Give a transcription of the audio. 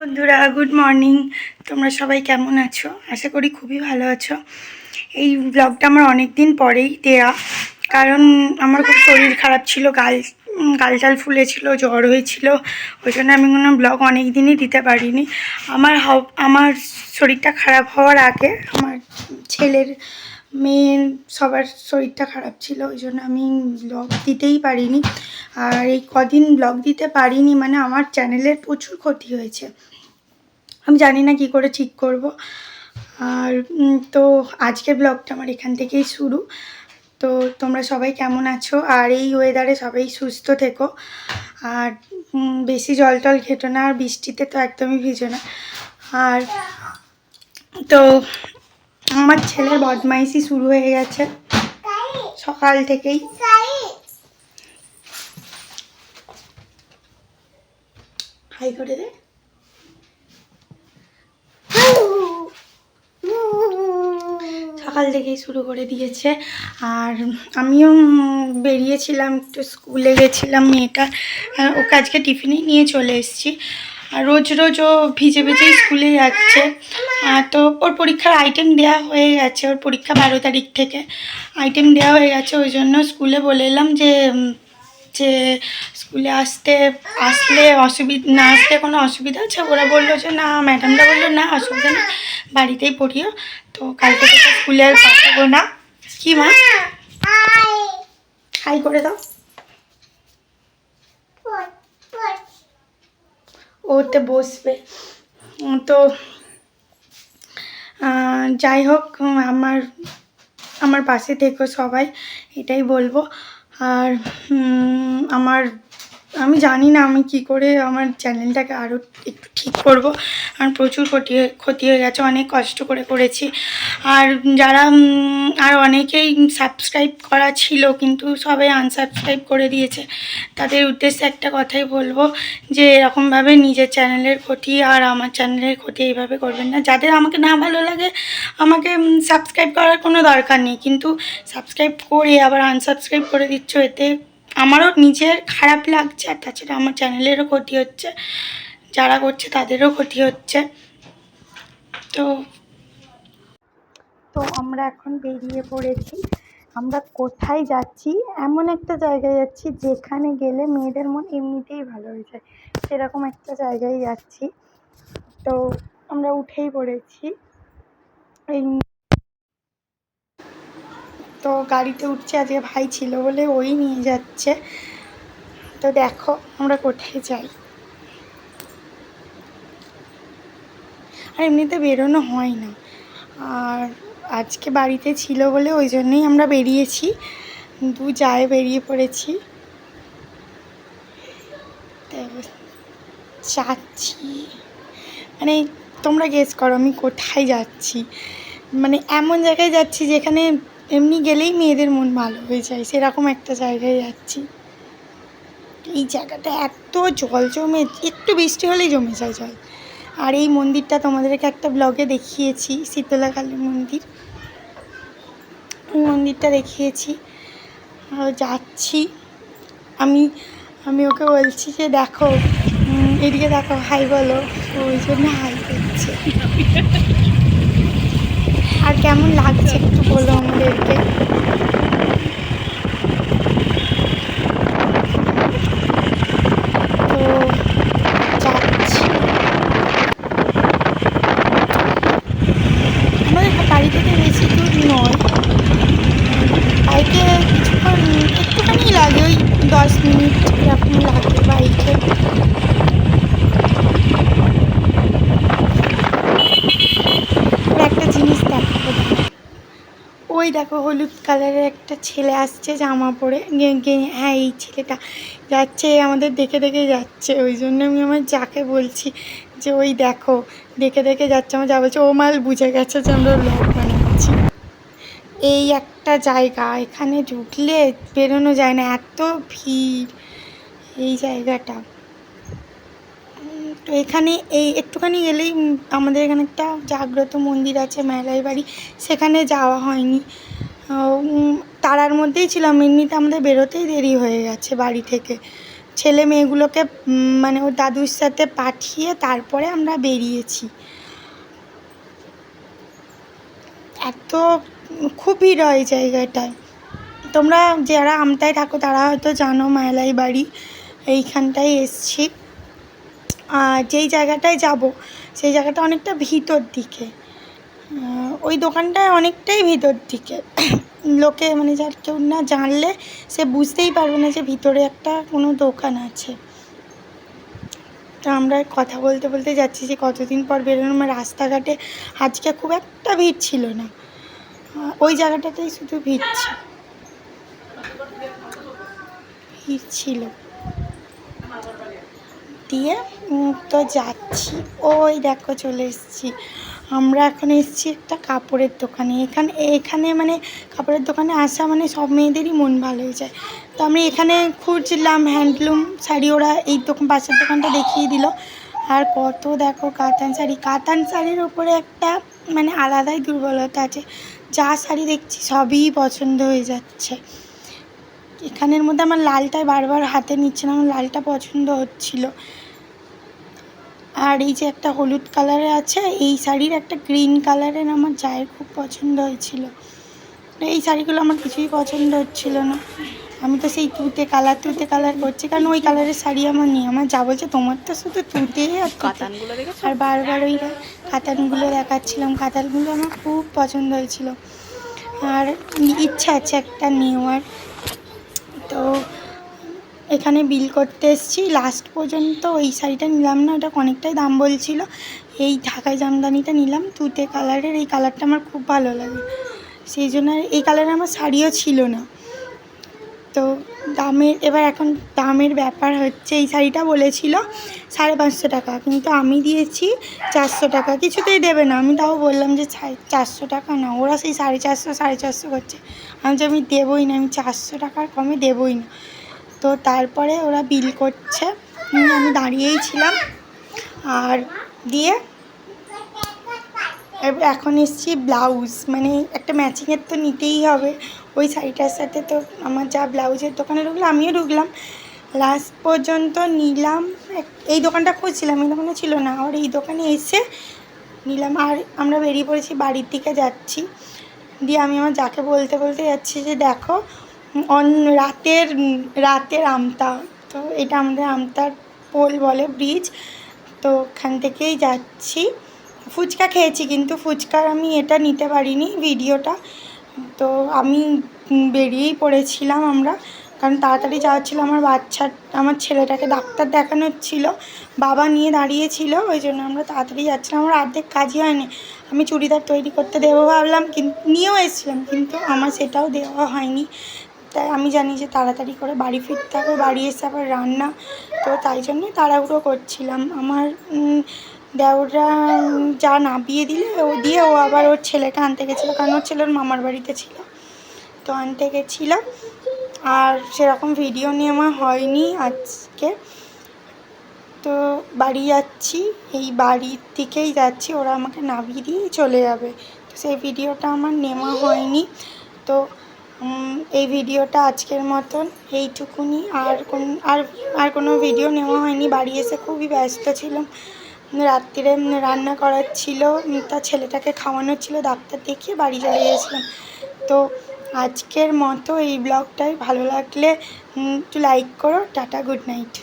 বন্ধুরা good morning তোমরা সবাই কেমন আছো? আশা করি খুবই ভালো আছো। এই ব্লগটা আমার অনেক দিন পরেই দেয়া। কারণ আমার খুব শরীর খারাপ ছিল, গাল গাল টাল ফুলেছিল, জ্বর হয়েছিল। ওই জন্য আমি কোনো ব্লগ অনেক দিনই দিতে পারিনি। আমার আমার শরীরটা খারাপ হওয়ার আগে আমার ছেলের মেয়ের সবার শরীরটা খারাপ ছিল, ওই জন্য আমি ব্লগ দিতেই পারিনি। আর এই কদিন ব্লগ দিতে পারিনি মানে আমার চ্যানেলের প্রচুর ক্ষতি হয়েছে। আমি জানি না কি করে ঠিক করব। আর তো আজকের ব্লগটা আমার এখান থেকেই শুরু। তো তোমরা সবাই কেমন আছো? আর এই ওয়েদারে সবাই সুস্থ থেকো। আর বেশি জল টল খেটো না, আর বৃষ্টিতে তো একদমই ভিজো না। আর, তো আমার ছেলের বদমাইশি শুরু হয়ে গেছে। সকাল থেকেই। হাই করে দে। সকাল থেকেই শুরু করে দিয়েছে। আর আমিও বেরিয়েছিলাম, একটু স্কুলে গেছিলাম মেয়েটা। ওকে আজকে টিফিনে নিয়ে চলে এসেছি। আর রোজ রোজ ও ভিজে ভিজেই স্কুলে যাচ্ছে। তো ওর পরীক্ষার আইটেম দেওয়া হয়ে গেছে, ওর পরীক্ষা বারো তারিখ থেকে। আইটেম দেওয়া হয়ে গেছে, ওই জন্য স্কুলে বলে এলাম যে যে স্কুলে আসতে, আসলে অসুবিধা, না আসলে কোনো অসুবিধা আছে ওরা বলল যে, না, ম্যাডামরা বলল, না, অসুবিধা নেই, বাড়িতেই পড়িও। তো কালকে থেকে স্কুলে আর পাঠাবো না। কি মা? হাই করে দাও। ওতে বসবে। তো যাই হোক, আমার আমার পাশে থেকো সবাই, এটাই বলব। আর আমার আমি জানি না আমি কি করে আমার চ্যানেলটাকে আরও একটু ঠিক করব। আর প্রচুর ক্ষতি ক্ষতি হয়ে গেছে, অনেক কষ্ট করে করেছি। আর যারা আর অনেকেই সাবস্ক্রাইব করা ছিল, কিন্তু সবাই আনসাবস্ক্রাইব করে দিয়েছে। তাদের উদ্দেশ্যে একটা কথাই বলব, যে এরকমভাবে নিজের চ্যানেলের ক্ষতি আর আমার চ্যানেলের ক্ষতি এইভাবে করবেন না। যাদের আমাকে না ভালো লাগে, আমাকে সাবস্ক্রাইব করার কোনো দরকার নেই। কিন্তু সাবস্ক্রাইব করে, আবার আনসাবস্ক্রাইব করে দিচ্ছ, এতে আমারও নিজের খারাপ লাগছে আর তাছাড়া আমার চ্যানেলেরও ক্ষতি হচ্ছে, যারা করছে তাদেরও ক্ষতি হচ্ছে। তো তো আমরা এখন বেরিয়ে পড়েছি। আমরা কোথায় যাচ্ছি? এমন একটা জায়গায় যাচ্ছি যেখানে গেলে মেয়েদের মন এমনিতেই ভালো হয়ে যায়। সেরকম একটা জায়গায় যাচ্ছি। তো আমরা উঠেই পড়েছি। এই তো গাড়িতে উঠছে আজকে ভাই ছিল বলে ওই নিয়ে যাচ্ছে। তো দেখো আমরা কোথায় যাই। আর এমনিতে বেরোনো হয় না। আর আজকে বাড়িতে ছিল বলে ওই জন্যই আমরা বেরিয়েছি। দু যায় বেরিয়ে পড়েছি। যাচ্ছি। মানে তোমরা গেস করো আমি কোথায় যাচ্ছি। মানে এমন জায়গায় যাচ্ছি যেখানে এমনি গেলেই মেয়েদের মন ভালো হয়ে যায়, সেরকম একটা জায়গায় যাচ্ছি। এই জায়গাটা এত জল জমে, একটু বৃষ্টি হলেই জমে যায় জল। আর এই মন্দিরটা তোমাদেরকে একটা ব্লগে দেখিয়েছি শীতলা কালী মন্দির মন্দিরটা দেখিয়েছি যাচ্ছি। আমি আমি ওকে বলছি যে দেখো এদিকে দেখো, হাই বলো। ওই জন্য হাই করছে। কেমন লাগছে একটু বলো আমাদেরকে তো যাচ্ছি আমাদের বাড়ি থেকে বেশি দূর নয় বাইকে কিছুক্ষণ একটুখানি লাগে ওই দশ মিনিট এরকম লাগে বাইকে আর একটা জিনিস দেখাবো দাঁড়াও। ওই দেখো হলুদ কালারের একটা ছেলে আসছে জামা পরে। হ্যাঁ এই ছেলেটা যাচ্ছে, আমাদের দেখে দেখে যাচ্ছে। ওই জন্য আমি আমার যাকে বলছি যে, ওই দেখো, দেখে দেখে যাচ্ছে। আমার যা বলছে, ও মাল বুঝে গেছে যে আমরা ব্লগ বানাচ্ছি। এই একটা জায়গা, এখানে ঢুকলে বেরোনো যায় না, এত ভিড়। এই জায়গাটা। তো এখানে এই একটুখানি গেলেই আমাদের এখানে একটা জাগ্রত মন্দির আছে মেলাই বাড়ি। সেখানে যাওয়া হয়নি। তারার মধ্যেই ছিলাম। এমনিতে আমাদের বেরোতেই দেরি হয়ে গেছে বাড়ি থেকে। ছেলে মেয়েগুলোকে মানে ওর দাদুর সাথে পাঠিয়ে তারপরে আমরা বেরিয়েছি। এত খুব ভিড় হয় জায়গাটায়। তোমরা যারা আমতায় থাকো, তারা হয়তো জানো মায়ালাই বাড়ি। এইখানটায় এসছি। যেই জায়গাটায় যাব, সেই জায়গাটা অনেকটা ভিতর দিকে। ওই দোকানটায় অনেকটাই ভিতর দিকে। লোকে মানে যার কেউ না জানলে সে বুঝতেই পারবে না যে ভিতরে একটা কোনো দোকান আছে। তো আমরা কথা বলতে বলতে যাচ্ছি যে কতদিন পর বেরোনো রাস্তাঘাটে আজকে খুব একটা ভিড় ছিল না। ওই জায়গাটাতেই শুধু ভিড় ছিল। ভিড় ছিল। দিয়ে তো যাচ্ছি। ওই দেখো চলে এসেছি। আমরা এখন এসেছি একটা কাপড়ের দোকানে। এখানে এখানে মানে কাপড়ের দোকানে আসা মানে সব মেয়েদেরই মন ভালো হয়ে যায়। তো আমি এখানে খুঁজছিলাম হ্যান্ডলুম শাড়ি, ওরা এই দোকান, পাশের দোকানটা দেখিয়ে দিল। আর কত দেখো কাতান শাড়ি। কাতান শাড়ির ওপরে একটা মানে আলাদাই দুর্বলতা আছে। যা শাড়ি দেখছি সবই পছন্দ হয়ে যাচ্ছে। এখানের মধ্যে আমার লালটাই বারবার হাতে নিচ্ছে না আমার লালটা পছন্দ হচ্ছিল। আর এই যে একটা হলুদ কালারের আছে এই শাড়ির একটা গ্রিন কালারের আমার জায়ের খুব পছন্দ হয়েছিল। এই শাড়িগুলো আমার কিছুই পছন্দ হচ্ছিল না। আমি তো সেই তুতে কালার তুতে কালার করছি কারণ ওই কালারের শাড়ি আমার নেই। আমার যা বলছে তোমার তো শুধু তুতে আর। কাতানগুলো আর বারবার ওই কাতানগুলো দেখাচ্ছিলাম। কাতানগুলো আমার খুব পছন্দ হয়েছিল। আর ইচ্ছা আছে একটা নেওয়ার। তো এখানে বিল করতে এসেছি। লাস্ট পর্যন্ত ওই শাড়িটা নিলাম না ওটা অনেকটাই দাম বলছিল। এই ঢাকাই জামদানিটা নিলাম, তুতে কালারের এই কালারটা আমার খুব ভালো লাগে। সেই জন্য এই কালারে আমার শাড়িও ছিল না। তো দামের, এবার এখন দামের ব্যাপার হচ্ছে, এই শাড়িটা বলেছিল সাড়ে পাঁচশো টাকা, কিন্তু আমি দিয়েছি চারশো টাকা, কিছুতেই দেবে না। আমি তাও বললাম যে চারশো টাকা না, ওরা সেই সাড়ে চারশো সাড়ে চারশো করছে। আমি যে আমি দেবোই না, আমি চারশো টাকার কমে দেবোই না। তো তারপরে ওরা বিল করছে। আমি দাঁড়িয়েই ছিলাম, আর দিয়ে এখন এসছি ব্লাউজ। মানে একটা ম্যাচিংয়ের তো নিতেই হবে। ওই শাড়িটার সাথে তো আমার যা ব্লাউজের দোকানে ঢুকলো আমিও ঢুকলাম। লাস্ট পর্যন্ত নিলাম এই দোকানটা খুঁজছিলাম এই দোকানে ছিল না। আর এই দোকানে এসে নিলাম। আর আমরা বেরিয়ে পড়েছি বাড়ির দিকে যাচ্ছি। দিয়ে আমি আমার যাকে বলতে বলতে যাচ্ছি যে, দেখো অন রাতের রাতের আমতা। তো এটা আমাদের আমতার পোল বলে ব্রিজ। তো ওখান থেকেই যাচ্ছি। ফুচকা খেয়েছি, কিন্তু ফুচকার আমি এটা নিতে পারিনি ভিডিওটা। তো আমি বেরিয়েই পড়েছিলাম আমরা, কারণ তাড়াতাড়ি যাওয়ার ছিল। আমার বাচ্চা, আমার ছেলেটাকে ডাক্তার দেখানোর ছিল, বাবা নিয়ে দাঁড়িয়েছিল, ওই জন্য আমরা তাড়াতাড়ি যাচ্ছিলাম। আমার অর্ধেক কাজই হয়নি। আমি চুড়িদার তৈরি করতে দেবো ভাবলাম কিন্তু নিয়েও এসেছিলাম, কিন্তু আমার সেটাও দেওয়া হয়নি। তাই আমি জানি যে তাড়াতাড়ি করে বাড়ি ফিরতে হবে, বাড়ি এসে আবার রান্না। তো তাই জন্যই তাড়াহুড়ো করছিলাম। আমার দেওররা উম, যা নাবিয়ে দিলে ও দিয়ে ও আবার ওর ছেলেটা আনতে গেছিল কারণ ওর ছেলে ওর মামার বাড়িতে ছিল। তো আনতে গেছিল আর সেরকম ভিডিও নেওয়া হয়নি আজকে। তো বাড়ি যাচ্ছি এই বাড়ির দিকেই যাচ্ছি ওরা আমাকে নামিয়ে দিয়ে চলে যাবে। তো সেই ভিডিওটা আমার নেওয়া হয়নি। তো এই ভিডিওটা আজকের মতন এইটুকুনি। আর কোন আর আর কোনো ভিডিও নেওয়া হয়নি বাড়ি এসে খুবই ব্যস্ত ছিলাম। রাত্রিরে রান্না করার ছিল তার ছেলেটাকে খাওয়ানোর ছিল, ডাক্তার দেখিয়ে বাড়ি চলে গেছিলাম তো আজকের মতো এই ব্লগটাই। ভালো লাগলে একটু লাইক করো, টাটা গুড নাইট